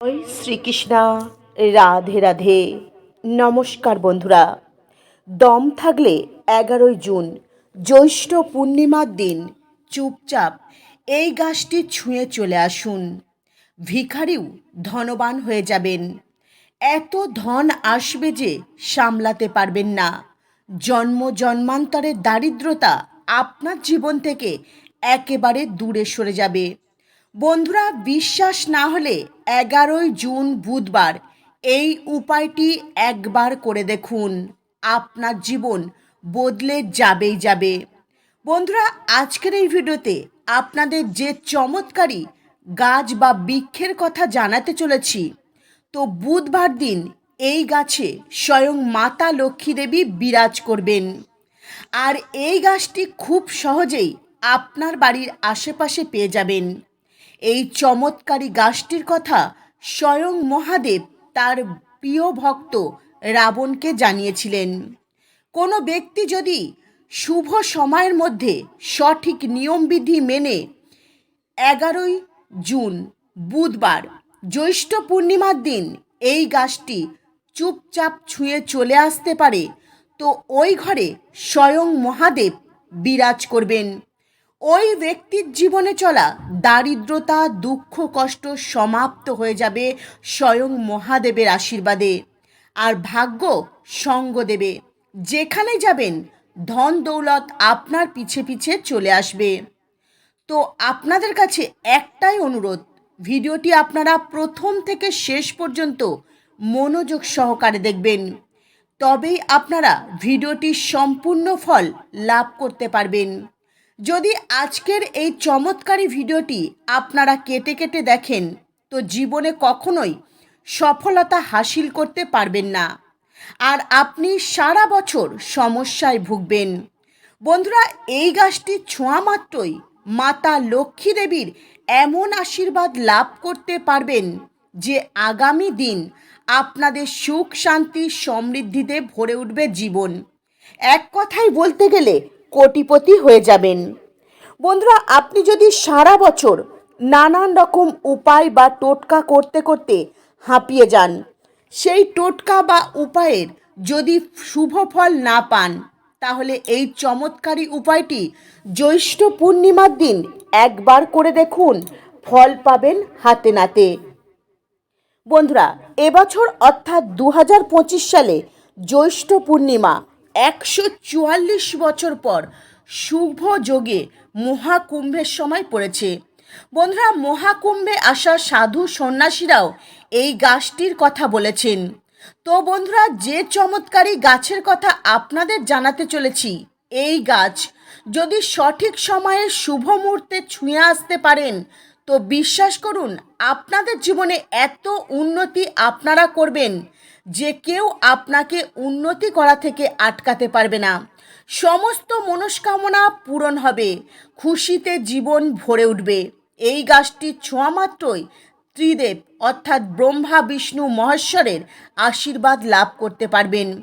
জয় শ্রীকৃষ্ণা, রাধে রাধে। নমস্কার বন্ধুরা। দম থাকলে এগারোই জুন, জ্যৈষ্ঠ পূর্ণিমার দিন চুপচাপ এই গাছটি ছুঁয়ে চলে আসুন। ভিখারিও ধনবান হয়ে যাবেন। এত ধন আসবে যে সামলাতে পারবেন না। জন্ম জন্মান্তরের দারিদ্রতা আপনার জীবন থেকে একেবারে দূরে সরে যাবে। বন্ধুরা, বিশ্বাস না হলে এগারোই জুন বুধবার। এই উপায়টি একবার করে দেখুন। আপনার জীবন বদলে যাবেই যাবে। বন্ধুরা, আজকের এই ভিডিওতে আপনাদের যে চমৎকারী গাছ বা বৃক্ষের কথা জানাতে চলেছি, তো বুধবার দিন এই গাছে স্বয়ং মাতা লক্ষ্মী দেবী বিরাজ করবেন। আর এই গাছটি খুব সহজেই আপনার বাড়ির আশেপাশে পেয়ে যাবেন। এই চমৎকারী গাছটির কথা স্বয়ং মহাদেব তার প্রিয় ভক্ত রাবণকে জানিয়েছিলেন। কোনো ব্যক্তি যদি শুভ সময়ের মধ্যে সঠিক নিয়মবিধি মেনে এগারোই জুন বুধবার জ্যৈষ্ঠ পূর্ণিমার দিন এই গাছটি চুপচাপ ছুঁয়ে চলে আসতে পারে, তো ওই ঘরে স্বয়ং মহাদেব বিরাজ করবেন। ওই ব্যক্তির জীবনে চলা দারিদ্রতা, দুঃখ, কষ্ট সমাপ্ত হয়ে যাবে স্বয়ং মহাদেবের আশীর্বাদে। আর ভাগ্য সঙ্গ দেবে। যেখানে যাবেন, ধন দৌলত আপনার পিছে পিছে চলে আসবে। তো আপনাদের কাছে একটাই অনুরোধ, ভিডিওটি আপনারা প্রথম থেকে শেষ পর্যন্ত মনোযোগ সহকারে দেখবেন। তবেই আপনারা ভিডিওটির সম্পূর্ণ ফল লাভ করতে পারবেন। যদি আজকের এই চমৎকারী ভিডিওটি আপনারা কেটে কেটে দেখেন, তো জীবনে কখনোই সফলতা হাসিল করতে পারবেন না। আর আপনি সারা বছর সমস্যায় ভুগবেন। বন্ধুরা, এই গাছটি ছোঁয়া মাত্রই মাতা লক্ষ্মী দেবীর এমন আশীর্বাদ লাভ করতে পারবেন যে আগামী দিন আপনাদের সুখ, শান্তি, সমৃদ্ধিতে ভরে উঠবে জীবন। এক কথায় বলতে গেলে কোটিপতি হয়ে যাবেন। বন্ধুরা, আপনি যদি সারা বছর নানান রকম উপায় বা টোটকা করতে করতে হাঁপিয়ে যান, সেই টোটকা বা উপায়ের যদি শুভ ফল না পান, তাহলে এই চমৎকারী উপায়টি জ্যৈষ্ঠ পূর্ণিমার দিন একবার করে দেখুন, ফল পাবেন হাতে নাতে। বন্ধুরা এবছর অর্থাৎ দু হাজার পঁচিশ সালে জ্যৈষ্ঠ পূর্ণিমা একশো চুয়াল্লিশ বছর পর শুভ যোগে মহাকুম্ভের সময় পড়েছে। বন্ধুরা, মহাকুম্ভে আসা সাধু সন্ন্যাসীরাও এই গাছটির কথা বলেছেন। তো বন্ধুরা, যে চমৎকারী গাছের কথা আপনাদের জানাতে চলেছি, এই গাছ যদি সঠিক সময়ে শুভ মুহূর্তে ছুঁয়ে আসতে পারেন, তো বিশ্বাস করুন, আপনাদের জীবনে এত উন্নতি আপনারা করবেন। যে কেউ আপনাকে উন্নতি করা থেকে আটকাতে পারবে না। সমস্ত মনস্কামনা পূরণ হবে। খুশিতে জীবন ভরে উঠবে। এই গাছটি ছোঁয়া মাত্রই ত্রিদেব, অর্থাৎ ব্রহ্মা, বিষ্ণু, মহেশ্বরের আশীর্বাদ লাভ করতে পারবেন।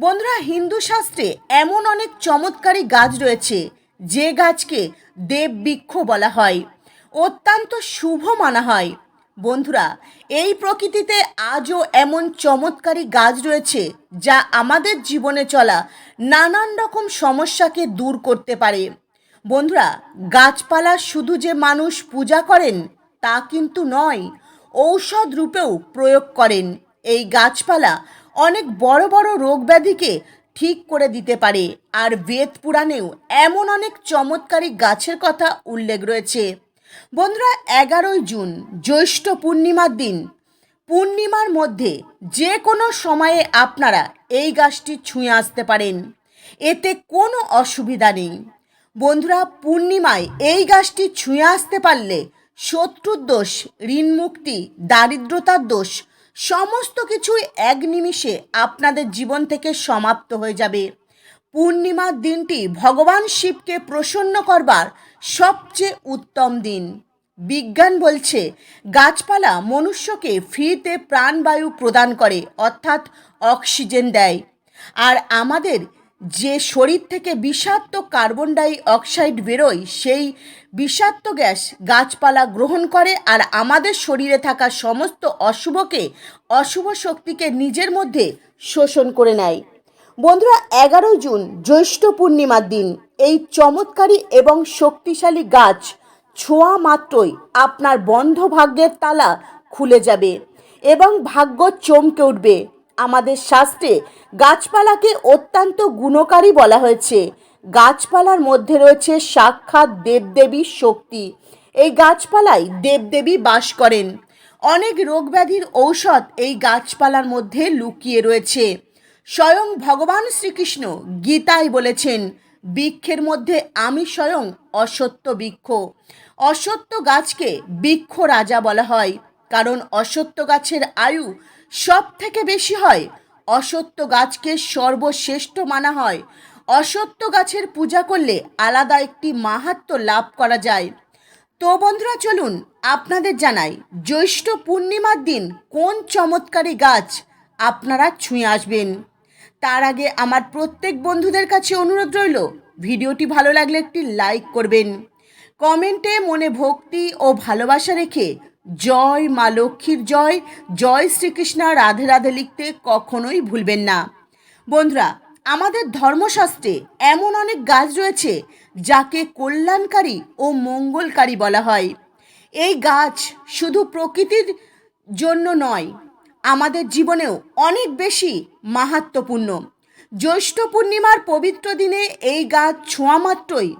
বন্ধুরা, হিন্দু শাস্ত্রে এমন অনেক চমৎকারী গাছ রয়েছে, যে গাছকে দেববৃক্ষ বলা হয়। অত্যন্ত শুভ মানা হয়। বন্ধুরা, এই প্রকৃতিতে আজও এমন চমৎকারী গাছ রয়েছে যা আমাদের জীবনে চলা নানান রকম সমস্যাকে দূর করতে পারে। বন্ধুরা, গাছপালা শুধু যে মানুষ পূজা করেন তা কিন্তু নয়, ঔষধ রূপেও প্রয়োগ করেন। এই গাছপালা অনেক বড় বড় রোগ ব্যাধিকে ঠিক করে দিতে পারে আর বেদ পুরাণেও এমন অনেক চমৎকারী গাছের কথা উল্লেখ রয়েছে। বন্ধুরা, এগারোই জুন, জ্যৈষ্ঠ পূর্ণিমার দিন। পূর্ণিমার মধ্যে যে কোনো সময়ে আপনারা এই গাছটি ছুঁয়ে আসতে পারেন। এতে কোনো অসুবিধা নেই। বন্ধুরা, পূর্ণিমায় এই গাছটি ছুঁয়ে আসতে পারলে শত্রুর দোষ ঋণ মুক্তি দারিদ্রতার দোষ, সমস্ত কিছুই এক নিমিষে আপনাদের জীবন থেকে সমাপ্ত হয়ে যাবে। পূর্ণিমার দিনটি ভগবান শিবকে প্রসন্ন করবার সবচেয়ে উত্তম দিন। বিজ্ঞান বলছে, গাছপালা মনুষ্যকে ফ্রিতে প্রাণবায়ু প্রদান করে, অর্থাৎ অক্সিজেন দেয়। আর আমাদের যে শরীর থেকে বিষাক্ত কার্বন ডাই অক্সাইড বেরোয়, সেই বিষাক্ত গ্যাস গাছপালা গ্রহণ করে আর আমাদের শরীরে থাকা সমস্ত অশুভকে, অশুভ শক্তিকে নিজের মধ্যে শোষণ করে নেয়। বন্ধুরা, এগারোই জুন, জ্যৈষ্ঠ পূর্ণিমার দিন। এই চমৎকারী এবং শক্তিশালী গাছ ছোঁয়া মাত্রই আপনার বন্ধ ভাগ্যের তালা খুলে যাবে এবং ভাগ্য চমকে উঠবে। আমাদের শাস্ত্রে গাছপালাকে অত্যন্ত গুণকারী বলা হয়েছে। গাছপালার মধ্যে রয়েছে সাক্ষাৎ দেবদেবীর শক্তি। এই গাছপালায় দেবদেবী বাস করেন। অনেক রোগব্যাধির ঔষধ এই গাছপালার মধ্যে লুকিয়ে রয়েছে। স্বয়ং ভগবান শ্রীকৃষ্ণ গীতায় বলেছেন, বৃক্ষের মধ্যে আমি স্বয়ং অসত্য বৃক্ষ। অসত্য গাছকে বৃক্ষ রাজা বলা হয়, কারণ অসত্য গাছের আয়ু সব থেকে বেশি হয়। অসত্য গাছকে সর্বশ্রেষ্ঠ মানা হয়। অসত্য গাছের পূজা করলে আলাদা একটি মাহাত্ম লাভ করা যায়। তো বন্ধুরা, চলুন আপনাদের জানাই, জ্যৈষ্ঠ পূর্ণিমার দিন কোন চমৎকারী গাছ আপনারা ছুঁয়ে আসবেন? তার আগে আমার প্রত্যেক বন্ধুদের কাছে অনুরোধ রইল, ভিডিওটি ভালো লাগলে একটি লাইক করবেন। কমেন্টে মনে ভক্তি ও ভালোবাসা রেখে জয় মা লক্ষ্মীর জয় জয় শ্রীকৃষ্ণ, রাধে রাধে লিখতে কখনোই ভুলবেন না। বন্ধুরা, আমাদের ধর্মশাস্ত্রে এমন অনেক গাছ রয়েছে যাকে কল্যাণকারী ও মঙ্গলকারী বলা হয়। এই গাছ শুধু প্রকৃতির জন্য নয়, আমাদের জীবনেও অনেক বেশি মাহাত্মপূর্ণ। জ্যৈষ্ঠ পূর্ণিমার পবিত্র দিনে এই গাছ ছোঁয়া মাত্রই।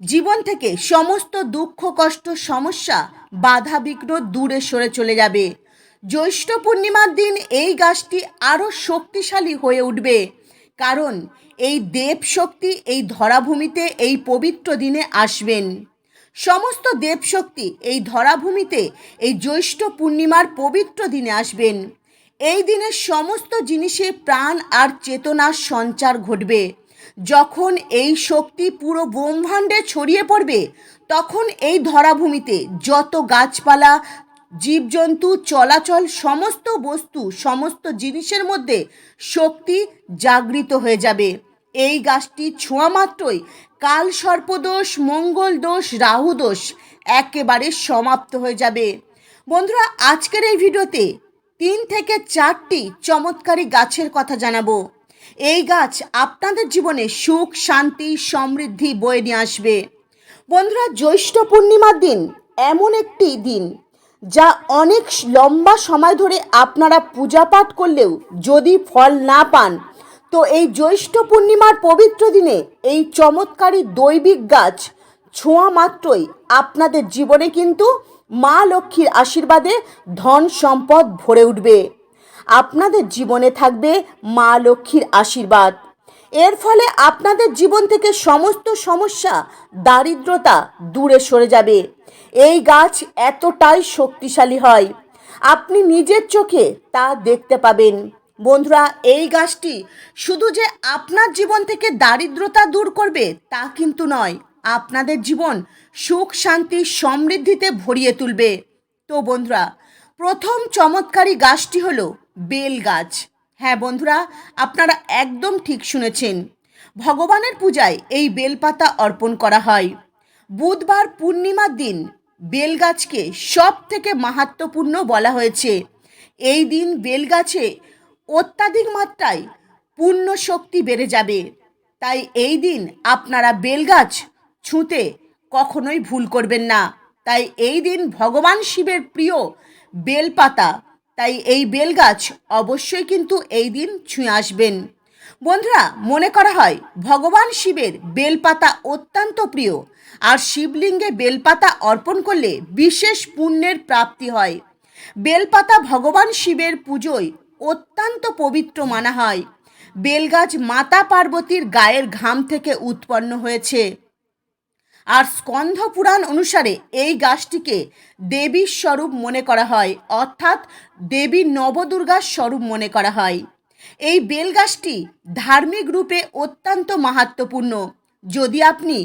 জীবন থেকে সমস্ত দুঃখ, কষ্ট, সমস্যা বাধা বিঘ্ন দূরে সরে চলে যাবে। জ্যৈষ্ঠ পূর্ণিমার দিন এই গাছটি আরও শক্তিশালী হয়ে উঠবে। কারণ এই দেব শক্তি এই ধরাভূমিতে এই পবিত্র দিনে আসবেন। সমস্ত দেবশক্তি এই ধরাভূমিতে এই জ্যৈষ্ঠ পূর্ণিমার পবিত্র দিনে আসবেন। এই দিনে সমস্ত জিনিসে প্রাণ আর চেতনার সঞ্চার ঘটবে। যখন এই শক্তি পুরো ব্রহ্মাণ্ডে ছড়িয়ে পড়বে, তখন এই ধরাভূমিতে যত গাছপালা, জীবজন্তু, চলাচল, সমস্ত বস্তু, সমস্ত জিনিসের মধ্যে শক্তি জাগৃত হয়ে যাবে। এই গাছটি ছোঁয়া মাত্রই কাল সর্পদোষ, মঙ্গল দোষ, রাহু দোষ একেবারে সমাপ্ত হয়ে যাবে। বন্ধুরা, আজকের এই ভিডিওতে তিন থেকে চারটি চমৎকারী গাছের কথা জানাব। এই গাছ আপনাদের জীবনে সুখ, শান্তি, সমৃদ্ধি বয়ে নিয়ে আসবে। বন্ধুরা, জ্যৈষ্ঠ পূর্ণিমার দিন এমন একটি দিন যা অনেক লম্বা সময় ধরে আপনারা পূজা পাঠ করলেও যদি ফল না পান, তো এই জ্যৈষ্ঠ পূর্ণিমার পবিত্র দিনে এই চমৎকারী দৈবিক গাছ ছোঁয়া মাত্রই আপনাদের জীবনে কিন্তু মা লক্ষ্মীর আশীর্বাদে ধন সম্পদ ভরে উঠবে। আপনাদের জীবনে থাকবে মা লক্ষ্মীর আশীর্বাদ। এর ফলে আপনাদের জীবন থেকে সমস্ত সমস্যা, দারিদ্রতা দূরে সরে যাবে। এই গাছ এতটাই শক্তিশালী হয়। আপনি নিজের চোখে তা দেখতে পাবেন। বন্ধুরা, এই গাছটি শুধু যে আপনার জীবন থেকে দারিদ্রতা দূর করবে তা কিন্তু নয়। আপনাদের জীবন সুখ, শান্তি, সমৃদ্ধিতে ভরিয়ে তুলবে। তো বন্ধুরা, প্রথম চমৎকারী গাছটি হলো বেল গাছ। হ্যাঁ বন্ধুরা, আপনারা একদম ঠিক শুনেছেন। ভগবানের পূজায় এই বেলপাতা অর্পণ করা হয়। বুধবার পূর্ণিমার দিন বেলগাছকে সব থেকে মাহাত্মপূর্ণ বলা হয়েছে। এই দিন বেলগাছে অত্যাধিক মাত্রায় পূর্ণ শক্তি বেড়ে যাবে। তাই এই দিন আপনারা বেলগাছ ছুঁতে কখনোই ভুল করবেন না। তাই এই দিন ভগবান শিবের প্রিয় বেলপাতা। তাই এই বেলগাছ অবশ্যই কিন্তু এই দিন ছুঁয়ে আসবেন। বন্ধুরা, মনে করা হয়, ভগবান শিবের বেলপাতা অত্যন্ত প্রিয়। আর শিবলিঙ্গে বেলপাতা অর্পণ করলে বিশেষ পুণ্যের প্রাপ্তি হয়। বেলপাতা ভগবান শিবের পুজোয় অত্যন্ত পবিত্র মানা হয়। বেলগাছ মাতা পার্বতীর গায়ের ঘাম থেকে উৎপন্ন হয়েছে। আর স্কন্ধ পুরাণ অনুসারে এই গাছটিকে দেবীর স্বরূপ মনে করা হয়, অর্থাৎ দেবী নবদুর্গার স্বরূপ মনে করা হয়। এই বেলগাছটি ধার্মিক রূপে অত্যন্ত মাহাত্মপূর্ণ যদি আপনি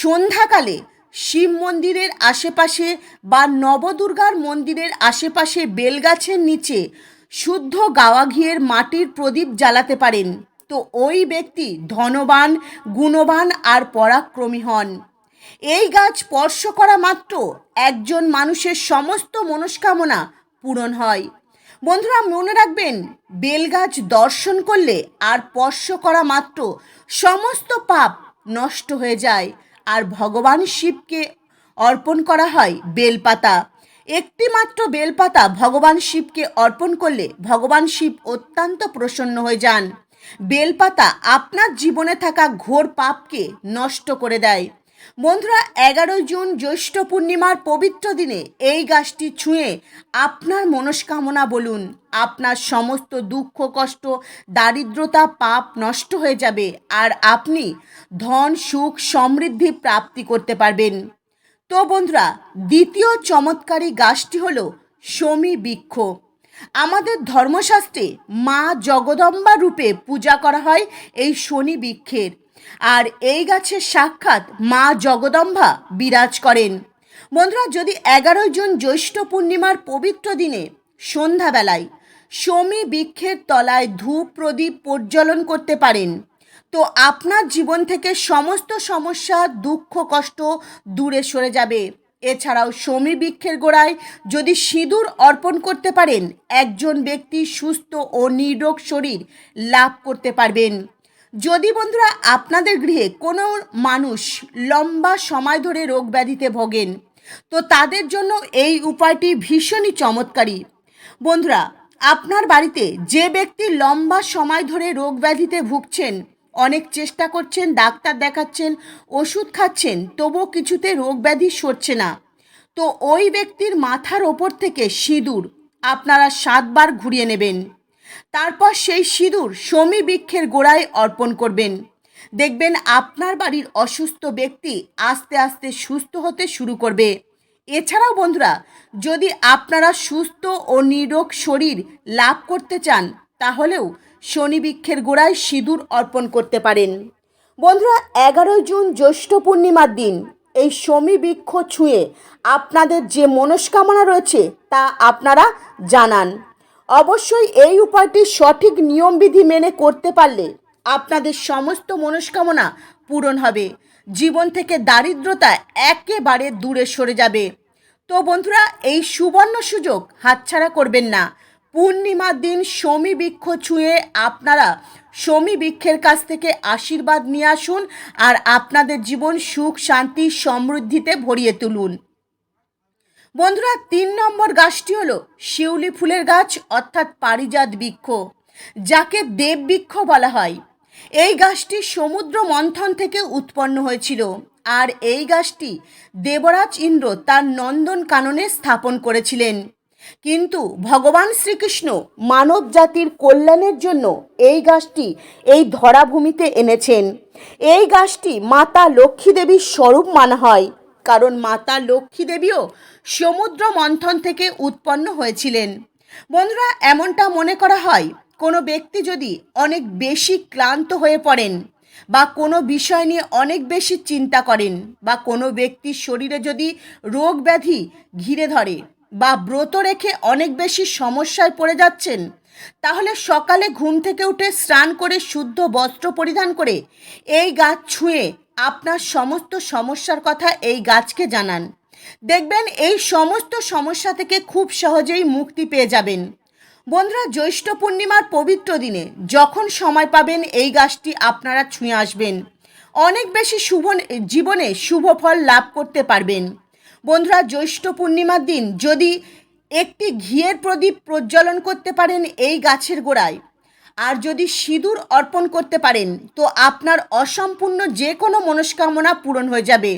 সন্ধ্যাকালে শিব মন্দিরের আশেপাশে বা নবদুর্গার মন্দিরের আশেপাশে বেলগাছের নিচে শুদ্ধ গাওয়া ঘিয়ের মাটির প্রদীপ জ্বালাতে পারেন, তো ওই ব্যক্তি ধনবান, গুণবান আর পরাক্রমী হন। এই গাছ স্পর্শ করা মাত্র একজন মানুষের সমস্ত মনস্কামনা পূরণ হয়। বন্ধুরা, মনে রাখবেন বেলগাছ দর্শন করলে আর স্পর্শ করা মাত্র সমস্ত পাপ নষ্ট হয়ে যায় আর ভগবান শিবকে অর্পণ করা হয় বেলপাতা। একটি মাত্র বেলপাতা ভগবান শিবকে অর্পণ করলে ভগবান শিব অত্যন্ত প্রসন্ন হয়ে যান। বেলপাতা আপনার জীবনে থাকা ঘোর পাপকে নষ্ট করে দেয়। বন্ধুরা, এগারো জুন জ্যৈষ্ঠ পূর্ণিমার পবিত্র দিনে এই গাছটি ছুঁয়ে আপনার মনস্কামনা বলুন। আপনার সমস্ত দুঃখ, কষ্ট, দারিদ্রতা, পাপ নষ্ট হয়ে যাবে আর আপনি ধন, সুখ, সমৃদ্ধি প্রাপ্তি করতে পারবেন। তো বন্ধুরা, দ্বিতীয় চমৎকারী গাছটি হল শমী বৃক্ষ। আমাদের ধর্মশাস্ত্রে মা জগদম্বা রূপে পূজা করা হয় এই শনি বৃক্ষের। আর এই গাছের সাক্ষাৎ মা জগদম্বা বিরাজ করেন। বন্ধুরা, যদি এগারোই জুন জ্যৈষ্ঠ পূর্ণিমার পবিত্র দিনে সন্ধ্যাবেলায় শমী বৃক্ষের তলায় ধূপ প্রদীপ প্রজ্বলন করতে পারেন, তো আপনার জীবন থেকে সমস্ত সমস্যা, দুঃখ, কষ্ট দূরে সরে যাবে। এছাড়াও শমী বৃক্ষের গোড়ায় যদি সিঁদুর অর্পণ করতে পারেন, একজন ব্যক্তি সুস্থ ও নিরোগ শরীর লাভ করতে পারবেন। যদি বন্ধুরা আপনাদের গৃহে কোনো মানুষ লম্বা সময় ধরে রোগ ব্যাধিতে ভোগেন, তো তাদের জন্য এই উপায়টি ভীষণই চমৎকারী। বন্ধুরা, আপনার বাড়িতে যে ব্যক্তি লম্বা সময় ধরে রোগ ব্যাধিতে ভুগছেন, অনেক চেষ্টা করছেন, ডাক্তার দেখাচ্ছেন, ওষুধ খাচ্ছেন, তবুও কিছুতে রোগ ব্যাধি সরছে না। তো ওই ব্যক্তির মাথার ওপর থেকে সিঁদুর আপনারা সাতবার ঘুরিয়ে নেবেন। তারপর সেই সিঁদুর শমী বৃক্ষের গোড়ায় অর্পণ করবেন। দেখবেন আপনার বাড়ির অসুস্থ ব্যক্তি আস্তে আস্তে সুস্থ হতে শুরু করবে। এছাড়াও বন্ধুরা, যদি আপনারা সুস্থ ও নিরোগ শরীর লাভ করতে চান, তাহলেও শনি বৃক্ষের গোড়ায় সিঁদুর অর্পণ করতে পারেন। বন্ধুরা, এগারোই জুন জ্যৈষ্ঠ পূর্ণিমার দিন। এই শমী বৃক্ষ ছুঁয়ে আপনাদের যে মনস্কামনা রয়েছে তা আপনারা জানান। অবশ্যই এই উপায়টি সঠিক নিয়মবিধি মেনে করতে পারলে আপনাদের সমস্ত মনস্কামনা পূরণ হবে। জীবন থেকে দারিদ্রতা একেবারে দূরে সরে যাবে। তো বন্ধুরা, এই সুবর্ণ সুযোগ হাতছাড়া করবেন না। পূর্ণিমার দিন শমী বৃক্ষ ছুঁয়ে আপনারা শমী বৃক্ষের কাছ থেকে আশীর্বাদ নিয়ে আসুন আর আপনাদের জীবন সুখ, শান্তি, সমৃদ্ধিতে ভরিয়ে তুলুন। বন্ধুরা, তিন নম্বর গাছটি হলো শিউলি ফুলের গাছ, অর্থাৎ পারিজাত বৃক্ষ, যাকে দেব বৃক্ষ বলা হয়। এই গাছটি সমুদ্র মন্থন থেকে উৎপন্ন হয়েছিল, আর এই গাছটি দেবরাজ ইন্দ্র তার নন্দন কাননে স্থাপন করেছিলেন। কিন্তু ভগবান শ্রীকৃষ্ণ মানব জাতির কল্যাণের জন্য এই গাছটি এই ধরাভূমিতে এনেছেন। এই গাছটি মাতা লক্ষ্মী দেবীর স্বরূপ মানা হয়, কারণ মাতা লক্ষ্মী দেবীও সমুদ্র মন্থন থেকে উৎপন্ন হয়েছিলেন। বন্ধুরা, এমনটা মনে করা হয়, কোনো ব্যক্তি যদি অনেক বেশি ক্লান্ত হয়ে পড়েন বা কোনো বিষয় নিয়ে অনেক বেশি চিন্তা করেন বা কোনো ব্যক্তির শরীরে যদি রোগ ব্যাধি ঘিরে ধরে বা ব্রত রেখে অনেক বেশি সমস্যায় পড়ে যাচ্ছেন, তাহলে সকালে ঘুম থেকে উঠে স্নান করে শুদ্ধ বস্ত্র পরিধান করে এই গাছ ছুঁয়ে আপনার সমস্ত সমস্যার কথা এই গাছকে জানান। দেখবেন এই সমস্ত সমস্যা থেকে খুব সহজেই মুক্তি পেয়ে যাবেন। বন্ধুরা, জ্যৈষ্ঠ পূর্ণিমার পবিত্র দিনে যখন সময় পাবেন, এই গাছটি আপনারা ছুঁয়ে আসবেন। অনেক বেশি শুভ জীবনে শুভ ফল লাভ করতে পারবেন। বন্ধুরা, জ্যৈষ্ঠ পূর্ণিমার দিন যদি একটি ঘিয়ের প্রদীপ প্রজ্বলন করতে পারেন এই গাছের গোড়ায়, আর যদি সিঁদুর অর্পণ করতে পারেন, তো আপনার অসম্পূর্ণ যে কোনো মনস্কামনা পূরণ হয়ে যাবে।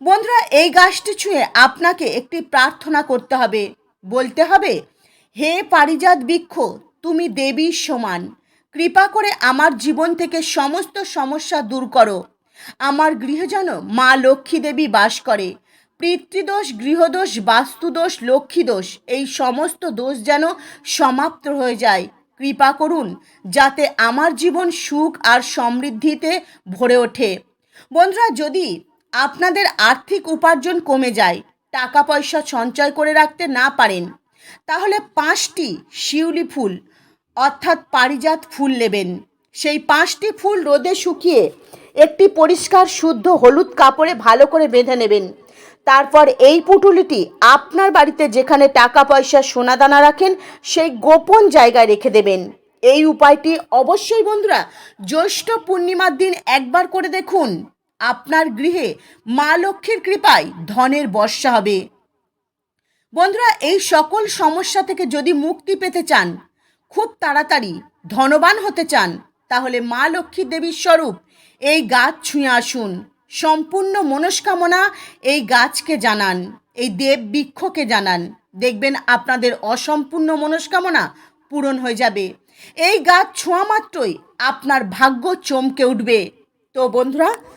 বন্ধুরা, এই গাছটি ছুঁয়ে আপনাকে একটি প্রার্থনা করতে হবে। বলতে হবে, হে পারিজাত বৃক্ষ, তুমি দেবীর সমান। কৃপা করে আমার জীবন থেকে সমস্ত সমস্যা দূর করো। আমার গৃহে যেন মা লক্ষ্মী দেবী বাস করে। পিতৃদোষ, গৃহদোষ, বাস্তুদোষ, লক্ষ্মীদোষ, এই সমস্ত দোষ যেন সমাপ্ত হয়ে যায়। কৃপা করুন যাতে আমার জীবন সুখ আর সমৃদ্ধিতে ভরে ওঠে। বন্ধুরা, যদি আপনাদের আর্থিক উপার্জন কমে যায় টাকা পয়সা সঞ্চয় করে রাখতে না পারেন, তাহলে পাঁচটি শিউলি ফুল, অর্থাৎ পারিজাত ফুল নেবেন। সেই পাঁচটি ফুল রোদে শুকিয়ে একটি পরিষ্কার শুদ্ধ হলুদ কাপড়ে ভালো করে বেঁধে নেবেন। তারপর এই পুটুলিটি আপনার বাড়িতে যেখানে টাকা পয়সা সোনাদানা রাখেন, সেই গোপন জায়গায় রেখে দেবেন। এই উপায়টি অবশ্যই বন্ধুরা জ্যৈষ্ঠ পূর্ণিমার দিন একবার করে দেখুন। আপনার গৃহে মা লক্ষ্মীর কৃপায় ধনের বর্ষা হবে। বন্ধুরা, এই সকল সমস্যা থেকে যদি মুক্তি পেতে চান, খুব তাড়াতাড়ি ধনবান হতে চান, তাহলে মা লক্ষ্মী দেবীর স্বরূপ এই গাছ ছুঁয়ে আসুন। সম্পূর্ণ মনস্কামনা এই গাছকে জানান, এই দেব বৃক্ষকে জানান। দেখবেন আপনাদের অসম্পূর্ণ মনস্কামনা পূরণ হয়ে যাবে। এই গাছ ছোঁয়া মাত্রই আপনার ভাগ্য চমকে উঠবে। তো বন্ধুরা